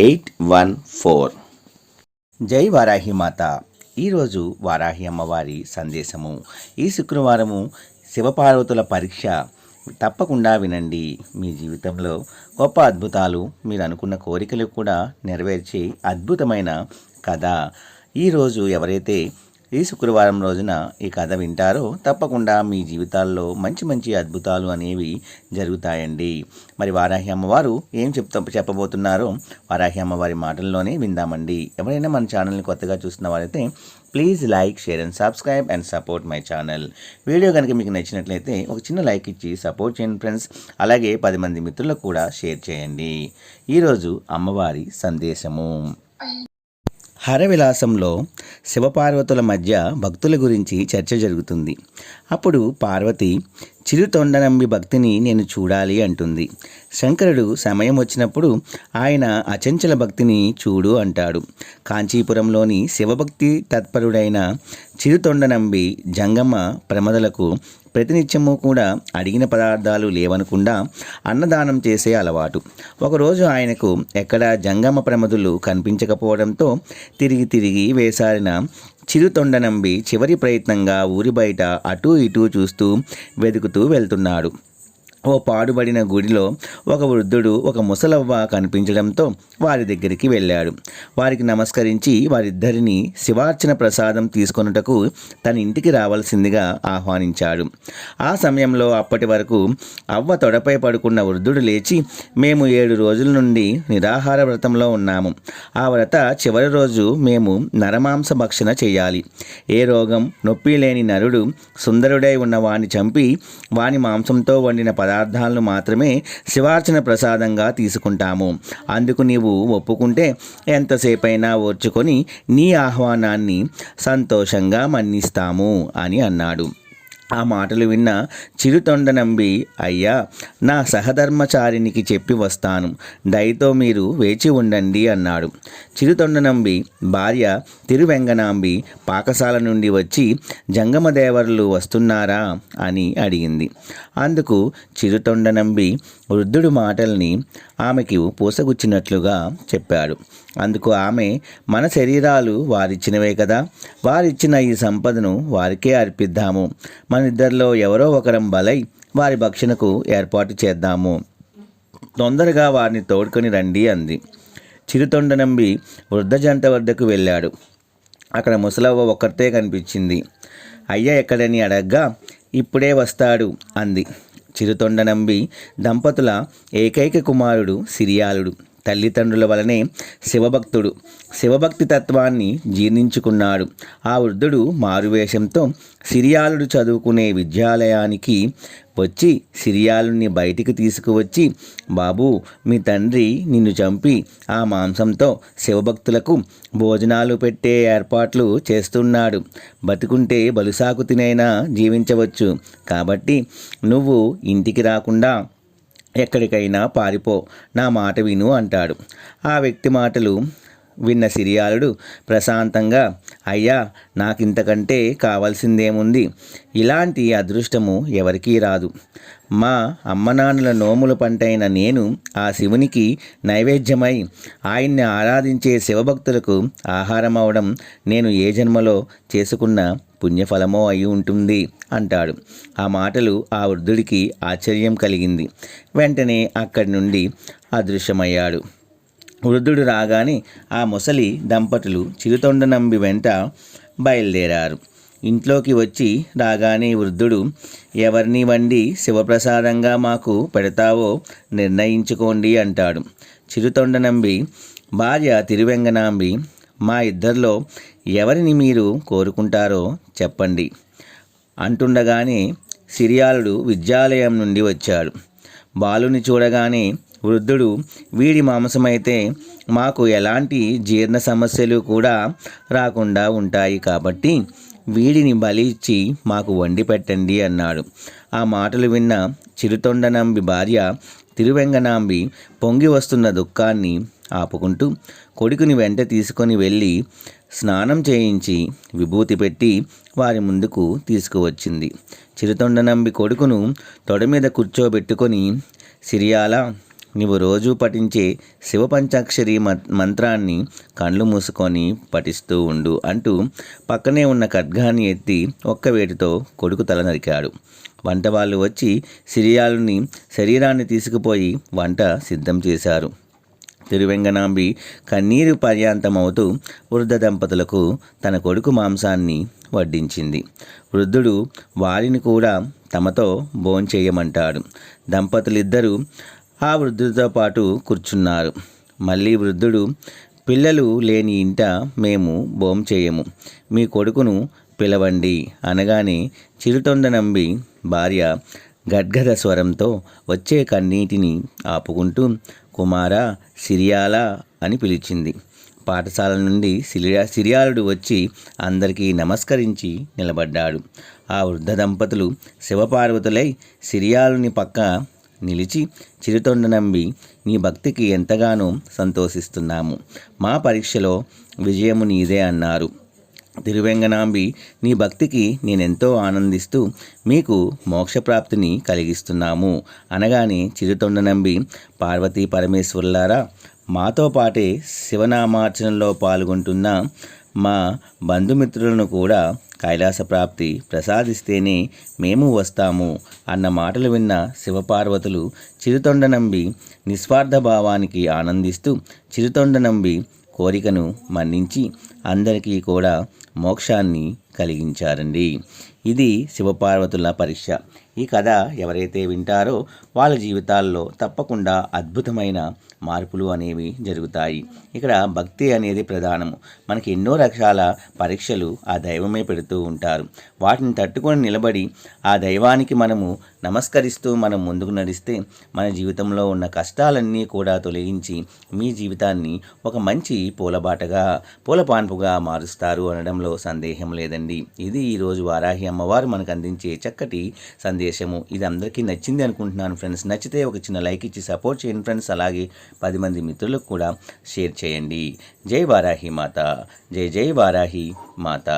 eight one four. జై వారాహి మాత. ఈరోజు వారాహి అమ్మవారి సందేశము. ఈ శుక్రవారము శివపార్వతుల పరీక్ష. తప్పకుండా వినండి. మీ జీవితంలో గొప్ప అద్భుతాలు మీరు అనుకున్న కోరికలు కూడా నెరవేర్చే అద్భుతమైన కథ. ఈరోజు ఎవరైతే ఈ శుక్రవారం రోజున ఈ కథ వింటారో తప్పకుండా మీ జీవితాల్లో మంచి మంచి అద్భుతాలు అనేవి జరుగుతాయండి. మరి వారాహి అమ్మవారు ఏం చెప్తా చెప్పబోతున్నారో వారాహి అమ్మవారి మాటల్లోనే విందామండి. ఎవరైనా మన ఛానల్ని కొత్తగా చూస్తున్న వారైతే please like share and subscribe and support my channel. Video కనుక మీకు నచ్చినట్లయితే ఒక చిన్న లైక్ ఇచ్చి సపోర్ట్ చేయండి ఫ్రెండ్స్. అలాగే పది మంది మిత్రులకు కూడా షేర్ చేయండి. ఈరోజు అమ్మవారి సందేశము. హరవిలాసంలో శివపార్వతుల మధ్య భక్తుల గురించి చర్చ జరుగుతుంది. అప్పుడు పార్వతి చిరుతొండనంబి భక్తిని నేను చూడాలి అంటుంది. శంకరుడు సమయం వచ్చినప్పుడు ఆయన అచంచల భక్తిని చూడు అంటాడు. కాంచీపురంలోని శివభక్తి తత్పరుడైన చిరుతొండనంబి జంగమ్మ ప్రమదలకు ప్రతినిత్యము కూడా అడిగిన పదార్థాలు లేవనకుండా అన్నదానం చేసే అలవాటు. ఒకరోజు ఆయనకు ఎక్కడ జంగమ ప్రమదులు కనిపించకపోవడంతో తిరిగి తిరిగి వేసారిన చిరుతొండనంబి చివరి ప్రయత్నంగా ఊరి బయట అటూ ఇటూ చూస్తూ వెతుకుతూ వెళ్తున్నాడు. ఓ పాడుబడిన గుడిలో ఒక వృద్ధుడు ఒక ముసలవ్వ కనిపించడంతో వారి దగ్గరికి వెళ్ళాడు. వారికి నమస్కరించి వారిద్దరిని శివార్చన ప్రసాదం తీసుకొనుటకు తన ఇంటికి రావాల్సిందిగా ఆహ్వానించాడు. ఆ సమయంలో అప్పటి వరకు అవ్వ తొడపై పడుకున్న వృద్ధుడు లేచి మేము ఏడు రోజుల నుండి నిరాహార వ్రతంలో ఉన్నాము. ఆ వ్రత చివరి రోజు మేము నరమాంస భక్షణ చేయాలి. ఏ రోగం నొప్పి లేని నరుడు సుందరుడై ఉన్న వాణ్ణి చంపి వాని మాంసంతో వండిన పదార్థాలను మాత్రమే శివార్చన ప్రసాదంగా తీసుకుంటాము. అందుకు నీవు ఒప్పుకుంటే ఎంతసేపైనా ఓర్చుకొని నీ ఆహ్వానాన్ని సంతోషంగా మన్నిస్తాము అని అన్నాడు. ఆ మాటలు విన్న చిరుతొండ నంబి అయ్యా నా సహధర్మచారినికి చెప్పి వస్తాను. దయతో మీరు వేచి ఉండండి అన్నాడు. చిరుతొండ నంబి భార్య తిరువెంగనాంబి పాకశాల నుండి వచ్చి జంగమదేవరులు వస్తున్నారా? అని అడిగింది. అందుకు చిరుతొండ నంబి వృద్ధుడు మాటల్ని ఆమెకి పూసగుచ్చినట్లుగా చెప్పాడు. అందుకు ఆమె మన శరీరాలు వారిచ్చినవే కదా. వారిచ్చిన ఈ సంపదను వారికే అర్పిద్దాము. మన ఇద్దరిలో ఎవరో ఒకరం బలై వారి భక్షణకు ఏర్పాటు చేద్దాము. తొందరగా వారిని తోడుకొని రండి అంది. చిరుతొండ నంబి వృద్ధ జంట వద్దకు వెళ్ళాడు. అక్కడ ముసలవ్వ ఒక్కరితే కనిపించింది. అయ్య ఎక్కడని అడగ్గా ఇప్పుడే వస్తాడు అంది. చిరుతొండ నంబి దంపతుల ఏకైక కుమారుడు సిరియాలుడు. తల్లిదండ్రుల వలనే శివభక్తుడు. శివభక్తి తత్వాన్ని జీర్ణించుకున్నాడు. ఆ వృద్ధుడు మారువేషంతో సిరియాలుడు చదువుకునే విద్యాలయానికి వచ్చి సిరియాలుని బయటికి తీసుకువచ్చి బాబు మీ తండ్రి నిన్ను చంపి ఆ మాంసంతో శివభక్తులకు భోజనాలు పెట్టే ఏర్పాట్లు చేస్తున్నాడు. బతికుంటే బలుసాకు తినైనా జీవించవచ్చు. కాబట్టి నువ్వు ఇంటికి రాకుండా ఎక్కడికైనా పారిపో నా మాట విను అంటాడు. ఆ వ్యక్తి మాటలు విన్న సిరియాలుడు ప్రశాంతంగా అయ్యా నాకింతకంటే కావాల్సిందేముంది? ఇలాంటి అదృష్టము ఎవరికీ రాదు. మా అమ్మనాన్నల నోముల పంటైన నేను ఆ శివునికి నైవేద్యమై ఆయన్ని ఆరాధించే శివభక్తులకు ఆహారం అవడం నేను ఏ జన్మలో చేసుకున్న పుణ్యఫలమో అయి ఉంటుంది అంటాడు. ఆ మాటలు ఆ వృద్ధుడికి ఆశ్చర్యం కలిగింది. వెంటనే అక్కడి నుండి అదృశ్యమయ్యాడు. వృద్ధుడు రాగానే ఆ ముసలి దంపతులు చిరుతొండ నంబి వెంట బయలుదేరారు. ఇంట్లోకి వచ్చి రాగానే వృద్ధుడు ఎవరిని వండి శివప్రసాదంగా మాకు పెడతావో నిర్ణయించుకోండి అంటాడు. చిరుతొండ నంబి భార్య తిరువెంగనాంబి మా ఇద్దరిలో ఎవరిని మీరు కోరుకుంటారో చెప్పండి అంటుండగానే సిరియాలుడు విద్యాలయం నుండి వచ్చాడు. బాలుని చూడగానే వృద్ధుడు వీడి మాంసమైతే మాకు ఎలాంటి జీర్ణ సమస్యలు కూడా రాకుండా ఉంటాయి కాబట్టి వీడిని బలి ఇచ్చి మాకు వండి పెట్టండి అన్నాడు. ఆ మాటలు విన్న చిరుతొండనాంబి భార్య తిరువెంగనాంబి పొంగి వస్తున్న దుఃఖాన్ని ఆపుకుంటూ కొడుకుని వెంట తీసుకొని వెళ్ళి స్నానం చేయించి విభూతి పెట్టి వారి ముందుకు తీసుకువచ్చింది. చిరుతొండనంబి కొడుకును తొడ మీద కూర్చోబెట్టుకొని సిరియాల నీవు రోజు పఠించే శివపంచాక్షరి మంత్రాన్ని కళ్ళు మూసుకొని పఠిస్తూ ఉండు అంటూ పక్కనే ఉన్న ఖడ్గాన్ని ఎత్తి ఒక్క వేటితో కొడుకు తల నరికాడు. వంట వాళ్ళు వచ్చి సిరియాలుని శరీరాన్ని తీసుకుపోయి వంట సిద్ధం చేశారు. తిరువెంగనాంబి కన్నీరు పర్యాంతమవుతూ వృద్ధ దంపతులకు తన కొడుకు మాంసాన్ని వడ్డించింది. వృద్ధుడు వారిని కూడా తమతో భోంచేయమంటాడు. దంపతులిద్దరూ ఆ వృద్ధుడితో పాటు కూర్చున్నారు. మళ్ళీ వృద్ధుడు పిల్లలు లేని ఇంట మేము భోం చేయము. మీ కొడుకును పిలవండి అనగానే చిరుతొండ నంబి భార్య గద్గద స్వరంతో వచ్చే కన్నీటిని ఆపుకుంటూ కుమార సిరియాల? అని పిలిచింది. పాఠశాల నుండి సిరియా సిరియాలుడు వచ్చి అందరికీ నమస్కరించి నిలబడ్డాడు. ఆ వృద్ధ దంపతులు శివపార్వతులై సిరియాలుని పక్క నిలిచి చిరుతొండ నంబి నీ భక్తికి ఎంతగానో సంతోషిస్తున్నాము. మా పరీక్షలో విజయము నీదే అన్నారు. తిరువెంగనాంబి నీ భక్తికి నేనెంతో ఆనందిస్తూ మీకు మోక్షప్రాప్తిని కలిగిస్తున్నాము. అనగానే చిరుతొండ నంబి పార్వతీ పరమేశ్వరులారా మాతో పాటే శివనామార్చనలో పాల్గొంటున్న మా బంధుమిత్రులను కూడా కైలాస ప్రాప్తి ప్రసాదిస్తేనే మేము వస్తాము అన్న మాటలు విన్న శివపార్వతులు చిరుతొండ నంబి నిస్వార్థ భావానికి ఆనందిస్తూ చిరుతొండ నంబి కోరికను మన్నించి అందరికీ కూడా మోక్షాన్ని కలిగించారండి. ఇది శివపార్వతుల పరీక్ష. ఈ కథ ఎవరైతే వింటారో వాళ్ళ జీవితాల్లో తప్పకుండా అద్భుతమైన మార్పులు అనేవి జరుగుతాయి. ఇక్కడ భక్తి అనేది ప్రధానము మనకి ఎన్నో రకాల పరీక్షలు ఆ దైవమే పెడుతూ ఉంటారు. వాటిని తట్టుకొని నిలబడి ఆ దైవానికి మనము నమస్కరిస్తూ మనం ముందుకు నడిస్తే మన జీవితంలో ఉన్న కష్టాలన్నీ కూడా తొలగించి మీ జీవితాన్ని ఒక మంచి పూలబాటగా పూలపాన్పుగా మారుస్తారు అనడంలో సందేహం లేదండి. ఇది ఈరోజు వారాహి అమ్మవారు మనకు అందించే చక్కటి సందేశము. ఇది అందరికీ నచ్చింది అనుకుంటున్నాను ఫ్రెండ్స్. నచ్చితే ఒక చిన్న లైక్ ఇచ్చి సపోర్ట్ చేయండి ఫ్రెండ్స్. అలాగే పది మంది మిత్రులకు కూడా షేర్ చేయండి. జై వారాహి మాత. జై జై వారాహి మాత.